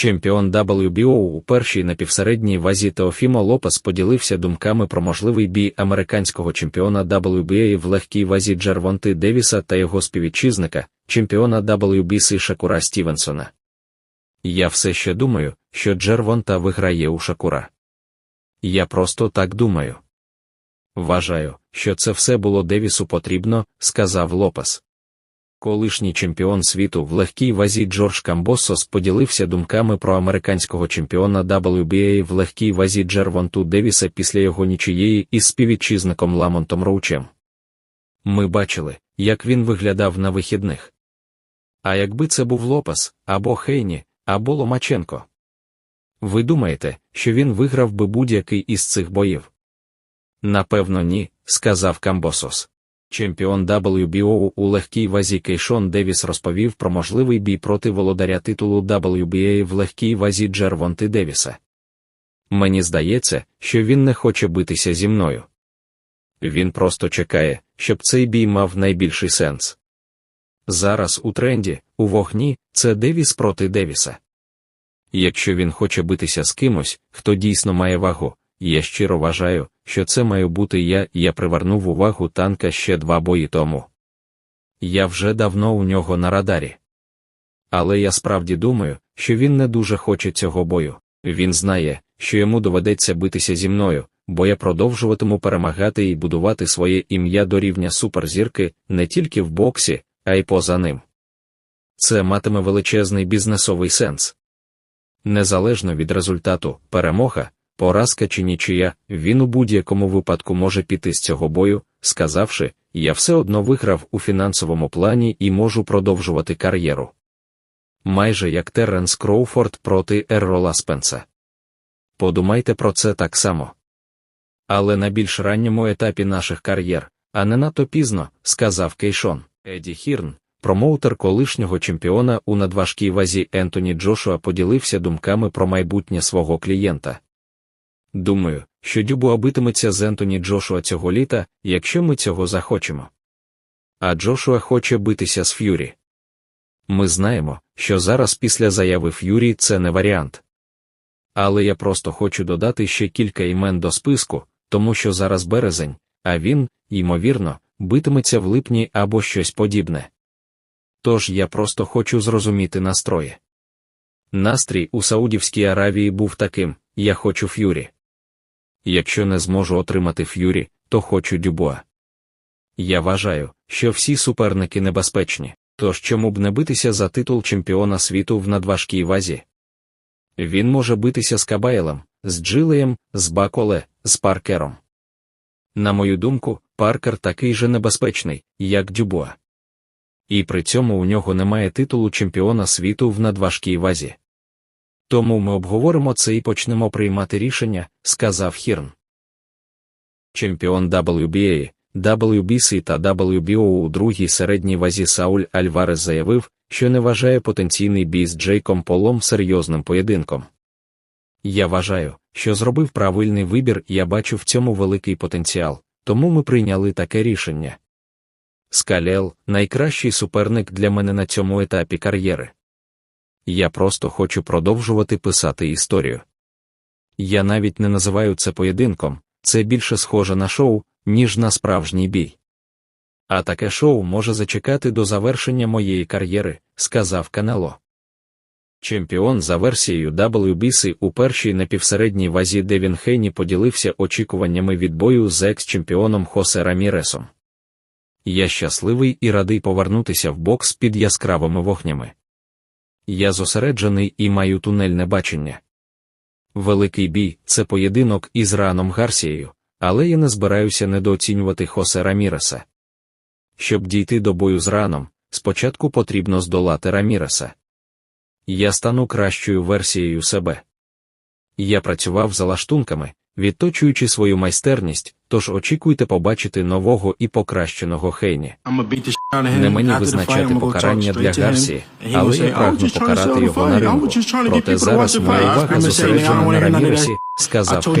Чемпіон WBO у першій напівсередній вазі Теофімо Лопес поділився думками про можливий бій американського чемпіона WBA в легкій вазі Джервонти Девіса та його співвітчизника, чемпіона WBC Шакура Стівенсона. Я все ще думаю, що Джервонта виграє у Шакура. Я просто так думаю. Вважаю, що це все було Девісу потрібно, сказав Лопес. Колишній чемпіон світу в легкій вазі Джордж Камбосос поділився думками про американського чемпіона WBA в легкій вазі Джервонту Девіса після його нічиєї із співвітчизником Ламонтом Роучем. Ми бачили, як він виглядав на вихідних. А якби це був Лопес, або Хейні, або Ломаченко. Ви думаєте, що він виграв би будь-який із цих боїв? Напевно, ні, сказав Камбосос. Чемпіон WBO у легкій вазі Кейшон Девіс розповів про можливий бій проти володаря титулу WBA в легкій вазі Джервонти Девіса. Мені здається, що він не хоче битися зі мною. Він просто чекає, щоб цей бій мав найбільший сенс. Зараз у тренді, у вогні, це Девіс проти Девіса. Якщо він хоче битися з кимось, хто дійсно має вагу, я щиро вважаю, що це має бути я, я привернув увагу танка ще два бої тому. Я вже давно у нього на радарі. Але я справді думаю, що він не дуже хоче цього бою. Він знає, що йому доведеться битися зі мною, бо я продовжуватиму перемагати і будувати своє ім'я до рівня суперзірки не тільки в боксі, а й поза ним. Це матиме величезний бізнесовий сенс. Незалежно від результату, перемога, поразка чи нічия, він у будь-якому випадку може піти з цього бою, сказавши, я все одно виграв у фінансовому плані і можу продовжувати кар'єру. Майже як Терренс Кроуфорд проти Еррола Спенса. Подумайте про це так само. Але на більш ранньому етапі наших кар'єр, а не надто пізно, сказав Кейшон, Еді Хірн, промоутер колишнього чемпіона у надважкій вазі Ентоні Джошуа поділився думками про майбутнє свого клієнта. Думаю, що Дюбуа битиметься з Ентоні Джошуа цього літа, якщо ми цього захочемо. А Джошуа хоче битися з Ф'юрі. Ми знаємо, що зараз після заяви Ф'юрі це не варіант. Але я просто хочу додати ще кілька імен до списку, тому що зараз березень, а він, ймовірно, битиметься в липні або щось подібне. Тож я просто хочу зрозуміти настрої. Настрій у Саудівській Аравії був таким: я хочу Ф'юрі. Якщо не зможу отримати Ф'юрі, то хочу Дюбуа. Я вважаю, що всі суперники небезпечні, тож чому б не битися за титул чемпіона світу в надважкій вазі? Він може битися з Кабайлем, з Джилеєм, з Баколе, з Паркером. На мою думку, Паркер такий же небезпечний, як Дюбуа. І при цьому у нього немає титулу чемпіона світу в надважкій вазі. Тому ми обговоримо це і почнемо приймати рішення, сказав Хірн. Чемпіон WBA, WBC та WBO у другій середній вазі Сауль Альварес заявив, що не вважає потенційний бій з Джейком Полом серйозним поєдинком. Я вважаю, що зробив правильний вибір, і я бачу в цьому великий потенціал, тому ми прийняли таке рішення. Скалел найкращий суперник для мене на цьому етапі кар'єри. Я просто хочу продовжувати писати історію. Я навіть не називаю це поєдинком, це більше схоже на шоу, ніж на справжній бій. А таке шоу може зачекати до завершення моєї кар'єри, сказав Канело. Чемпіон за версією WBC у першій напівсередній вазі Девін Хейні поділився очікуваннями від бою з екс-чемпіоном Хосе Раміресом. Я щасливий і радий повернутися в бокс під яскравими вогнями. Я зосереджений і маю тунельне бачення. Великий бій це поєдинок із Раном Гарсією, але я не збираюся недооцінювати Хосе Раміреса. Щоб дійти до бою з раном, спочатку потрібно здолати Раміреса. Я стану кращою версією себе. Я працював за лаштунками, відточуючи свою майстерність, тож очікуйте побачити нового і покращеного Хейні. Не мені визначати покарання для Гарсії, але я прагну покарати його на ринку. Проте зараз моя увага зосереджена на Раміресі, сказав Хейні.